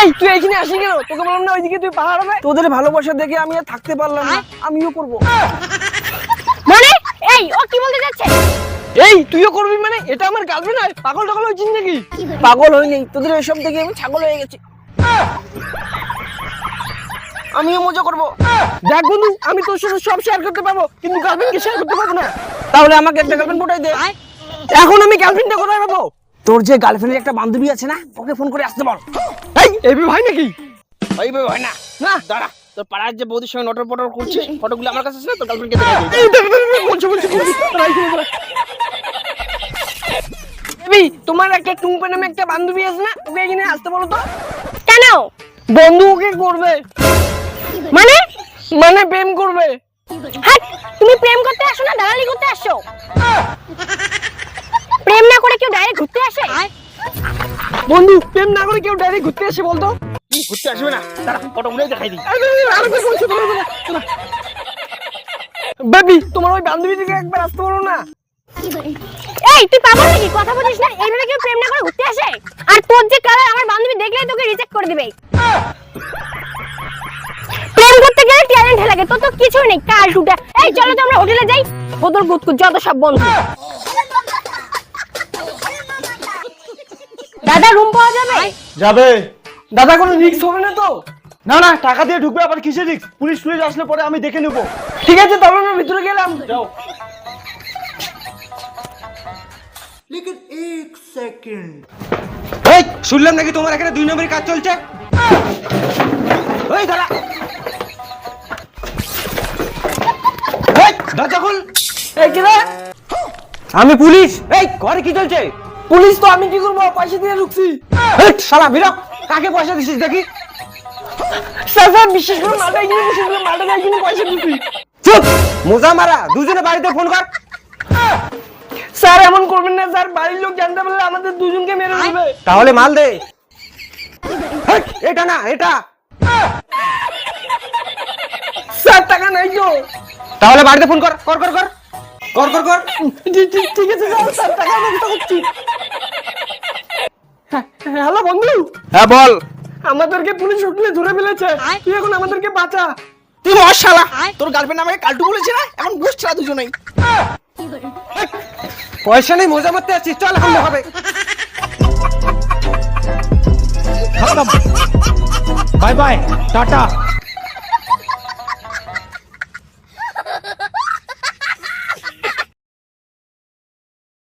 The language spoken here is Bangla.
এই তুই এখানে আসি কেন? তোকে বললাম না ওইদিকে তুই পাহাড় হবে? তোদের ভালোবাসা দেখে আমি আর থাকতে পারলাম না। আমিও করব। মানে? এই ও কি বলতে যাচ্ছে এই তুইও করবি মানে? এটা আমার গার্লফ্রেন্ড পাগল টাগল হয়েছিস নাকি? পাগল হইনি। তোদের এসব দেখে আমি ছাগল হয়ে গেছি। আমিও মজা করব। দেখ বন্ধু আমি তোর সাথে সব শেয়ার করতে পারব কিন্তু গার্লফ্রেন্ডকে শেয়ার করতে পারব না। তাহলে আমাকে একটা গার্লফ্রেন্ড কোটাই দে। এখন আমি গার্লফ্রেন্ডটা কোথায় পাবো? তোর যে গার্লফ্রেন্ডের একটা বান্ধবী আছে না ওকে ফোন করে আসতে বল। এই এবি ভাই নাকি? ভাই ভাই হয় না। না। দাঁড়া তোর পাড়ার যে বৌদির সঙ্গে নটর পটর করছে ফটোগুলো আমার কাছে আছে না তোর গার্লফ্রেন্ডকে দেখাই বলছি বলছি বলছি। এবি তোমার একটা টুম্পা নামে একটা বান্ধবী আছে না ওকে এখানে আসতে বলো তো। কেন? বন্ধু ওকে করবে। মানে? মানে প্রেম করবে। হাট তুমি প্রেম করতে আসো না দালালি করতে আসছো প্রেম না করে কেউ ডাইরেক্ট ঘুরতে আসে বন্ধু প্রেম না করে কেউ ডাইরেক্ট ঘুরতে আসে বলতো? ঘুরতে আসবে না। দাঁড়া ফটোগুলোই দেখাই দিই। বেবি তোমার ওই বান্ধবীটিকে একবার আসতে বলো না। এই তুই পাগল নাকি? কথা বলিস না? এইভাবে কেউ প্রেম না করে ঘুরতে আসে? আর তোর যে কালার আমার বান্ধবী দেখলেই তোকে রিজেক্ট করে দিবে। প্রেম করতে গেলে ট্যালেন্ট লাগে তোর তো কিছু নেই। কাল টুটা এই চলো তো আমরা হোটেলে যাই। ওদের গুতকুত যত সব বন্ধু। দাদা রুম পাওয়া যাবে? যাবে। দাদা কোনো রিস্ক হবে না তো? না না টাকা দিয়ে ঢুকবে আবার কিসের রিস্ক পুলিশ পুলিশ আসলে পরে আমি দেখে নেব। ঠিক আছে তবে আমরা ভিতরে গেলাম। যাও। লেকিন এক সেকেন্ড এই শুনলাম নাকি তোমার এখানে দুই নম্বরের কাজ চলছে? ওই দাদা। এই, দরজা খুল। এই কি রে? আমি পুলিশ। এই ঘরে কি চলছে? পুলিশ তো আমি কি করব? পয়সা দিয়ে ঢুকছি। এই, শালা বিরো কাকে পয়সা দিছিস দেখি? স্যার বিশেষ করে মালটা এখানে বিশেষ করে মালটা এখানে পয়সা চুপ! মোজা মারা দুজনে বাড়িতে ফোন কর। স্যার এমন করবেন না স্যার বাড়ির লোক জানতে পারলে আমাদের দুজনকে মেরে দেবে তাহলে মাল দে। এটা না এটা। স্যার টাকা নাই তো। তাহলে বাড়িতে ফোন কর কর কর কর। কর কর কর। ঠিক আছে টাকা ব্যবস্থা করছি হ্যালো বন্ধু। হ্যাঁ বল। আমাদেরকে পুলিশ হোটেলে ধরে ফেলেছে। তুই এখন আমাদেরকে বাঁচা। তুই শালা। তোর গার্লফ্রেন্ড আমাকে কালটু বলেছে না? এখন বুঝ ছাড়া দুজনেই। পয়সা নেই মজা মারতে আছিস। চল এখন হবে। Bye bye. টাটা।